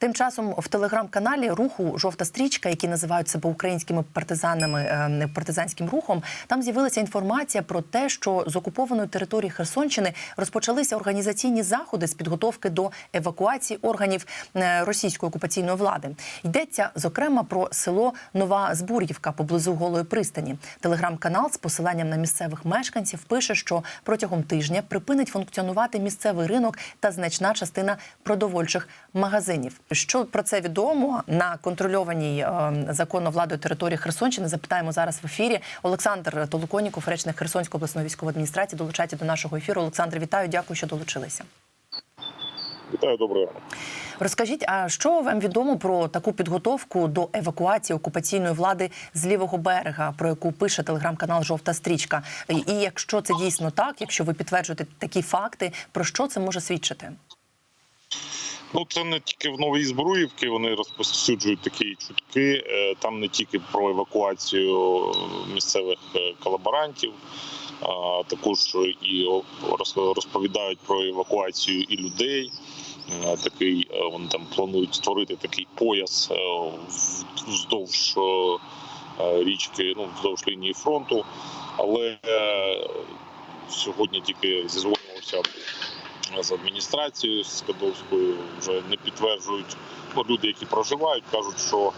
Тим часом в телеграм-каналі руху Жовта стрічка, які називають себе українськими партизанами е, партизанським рухом, там з'явилася інформація про те, що з окупованої території Херсонщини розпочалися організаційні заходи з підготовки до евакуації органів е, російської окупаційної влади. Йдеться зокрема про село Нова Збур'ївка поблизу Голої пристані. Телеграм-канал з посиланням на місцевих мешканців пише, що протягом тижня припинить функціонувати місцевий ринок та значна частина продовольчих магазинів. Що про це відомо на контрольованій е, законно владою території Херсонщини? Запитаємо зараз в ефірі. Олександр Толоконіков, речник Херсонської обласної військової адміністрації, долучається до нашого ефіру. Олександр, вітаю, дякую, що долучилися. Вітаю, доброго. Розкажіть, а що вам відомо про таку підготовку до евакуації окупаційної влади з лівого берега, про яку пише телеграм-канал Жовта стрічка? І і якщо це дійсно так, якщо ви підтверджуєте такі факти, про що це може свідчити? Ну це не тільки в Новій Збруївці. Вони розповсюджують такі чутки. Е, Там не тільки про евакуацію місцевих е, колаборантів, а також і роз- розповідають про евакуацію і людей. Е, Такий вони там планують створити такий пояс вздовж річки, ну вздовж лінії фронту. Але сьогодні тільки зізвонювався з адміністрацією з Скадовською вже не підтверджують ну, люди, які проживають, кажуть, що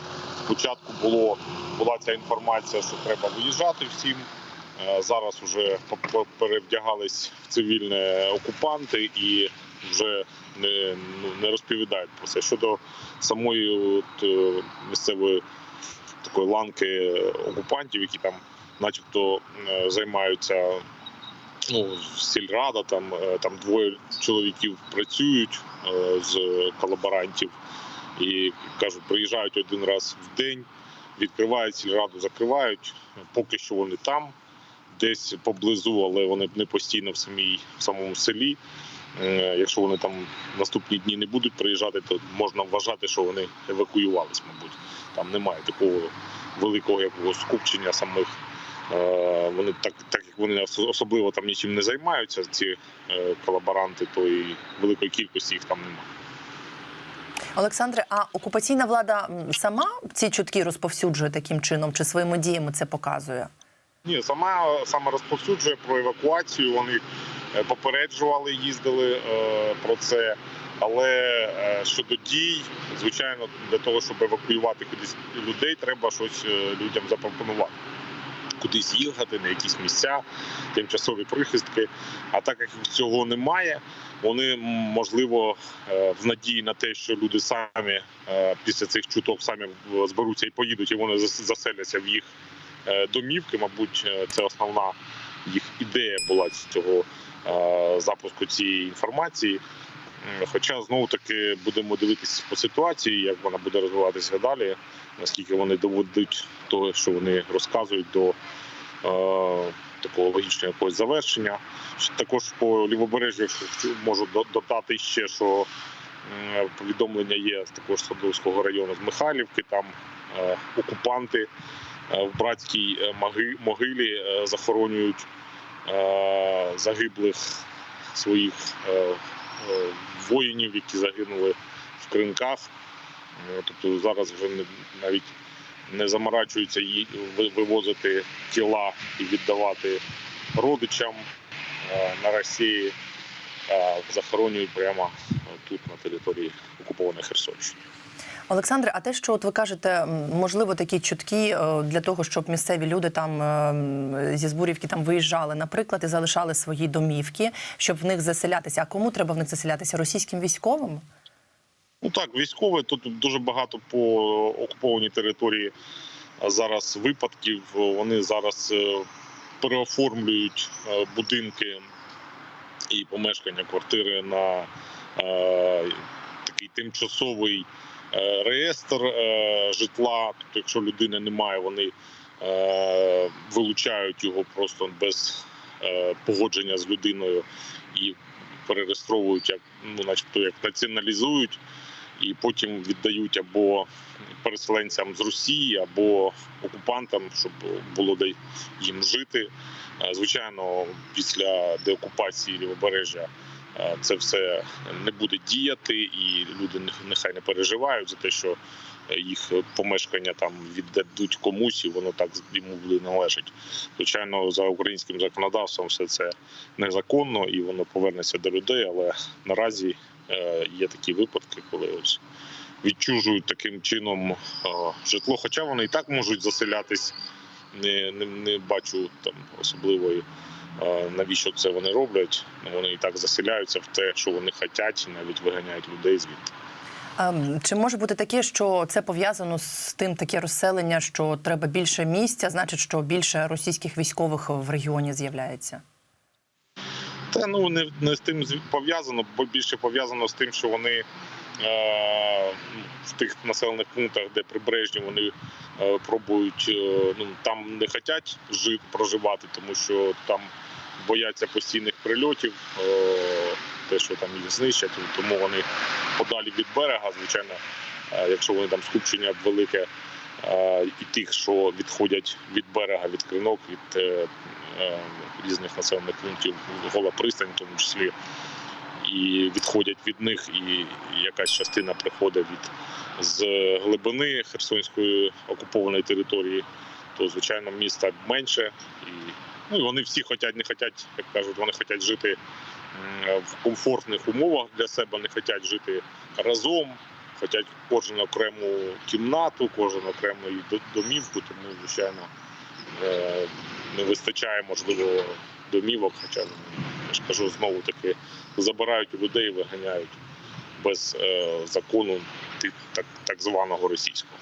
спочатку було була ця інформація, що треба виїжджати всім. Е, Зараз вже перевдягались в цивільне окупанти і вже не, ну, не розповідають про це. Щодо самої от, е, місцевої такої ланки окупантів, які там, начебто, е, займаються ну, сільрада, там, е, там двоє чоловіків працюють е, з колаборантів і кажуть, приїжджають один раз в день, відкривають сільраду, закривають. Поки що вони там, десь поблизу, але вони не постійно в самій в самому селі. Е, Якщо вони там наступні дні не будуть приїжджати, то можна вважати, що вони евакуювались, мабуть. Там немає такого великого якогось скупчення самих Вони так, так як вони особливо там нічим не займаються, ці е, колаборанти, то і великої кількості їх там немає. Олександре, а окупаційна влада сама ці чутки розповсюджує таким чином, чи своїми діями це показує? Ні, сама саме розповсюджує про евакуацію. Вони е, попереджували, їздили е, про це. Але е, щодо дій, звичайно, для того, щоб евакуювати кудись людей, треба щось е, людям запропонувати. Кудись їхати, на якісь місця, тимчасові прихистки. А так як цього немає, вони можливо е, в надії на те, що люди самі е, після цих чуток самі зберуться і поїдуть, і вони заселяться в їх е, домівки. Мабуть, е, це основна їх ідея була цього е, запуску цієї інформації. Хоча знову таки будемо дивитися по ситуації, як вона буде розвиватися далі, наскільки вони доведуть того, що вони розказують до е, такого логічного якогось завершення. Також по лівобережжю можу додати ще, що повідомлення є також з Садовського району з Михайлівки. Там е, окупанти е, в братській моги- могилі захоронюють загиблих своїх воїнів, які загинули в кринках. Е, Тобто зараз вже навіть не заморачуються вивозити тіла і віддавати родичам е, на Росії, а захоронюють прямо тут, на території окупованої Херсонщини. Олександре, а те, що от ви кажете, можливо, такі чутки е, для того, щоб місцеві люди там е, зі збурівки там виїжджали, наприклад, і залишали свої домівки, щоб в них заселятися. А кому треба в них заселятися? Російським військовим? Ну так, військові тут дуже багато по окупованій території зараз випадків. Вони зараз е, переоформлюють будинки і помешкання квартири на такий тимчасовий е, реєстр е, житла. Тобто, якщо людини немає, вони е, вилучають його просто без погодження з людиною і перереєстровують як ну, начебто як націоналізують і потім віддають або переселенцям з Росії, або окупантам, щоб було де їм жити. Звичайно, після деокупації лівобережжя це все не буде діяти, і люди нехай не переживають за те, що їх помешкання там віддадуть комусь, і воно так йому буде належить. Звичайно, за українським законодавством все це незаконно і воно повернеться до людей. Але наразі е, є такі випадки, коли ось відчужують таким чином е, житло. Хоча вони і так можуть заселятись. Не, не, не бачу там особливої. Навіщо це вони роблять? Вони і так заселяються в те, що вони хочуть, і навіть виганяють людей звідти. Ем, Чи може бути таке, що це пов'язано з тим таке розселення, що треба більше місця, значить, що більше російських військових в регіоні з'являється? Та ну не, не з тим пов'язано, бо більше пов'язано з тим, що вони е, в тих населених пунктах, де прибережні, вони е, пробують е, ну там не хочуть жити, проживати, тому що там бояться постійних прильотів, е, те, що там їх знищать, тому вони подалі від берега. Звичайно, е, якщо вони там скупчення велике. е, І тих, що відходять від берега, від кринок, від різних населених пунктів, гола пристань, в тому числі, і відходять від них, і якась частина приходить від з глибини Херсонської окупованої території, то звичайно міста менше, і ну і вони всі хочуть, не хочуть, як кажуть, вони хочуть жити в комфортних умовах для себе, не хочуть жити разом. Хочуть кожен окрему кімнату, кожен окрему домівку, тому звичайно е, не вистачає можливо домівок, хоча я ж кажу знову таки забирають людей, виганяють без е, закону так, так званого російського.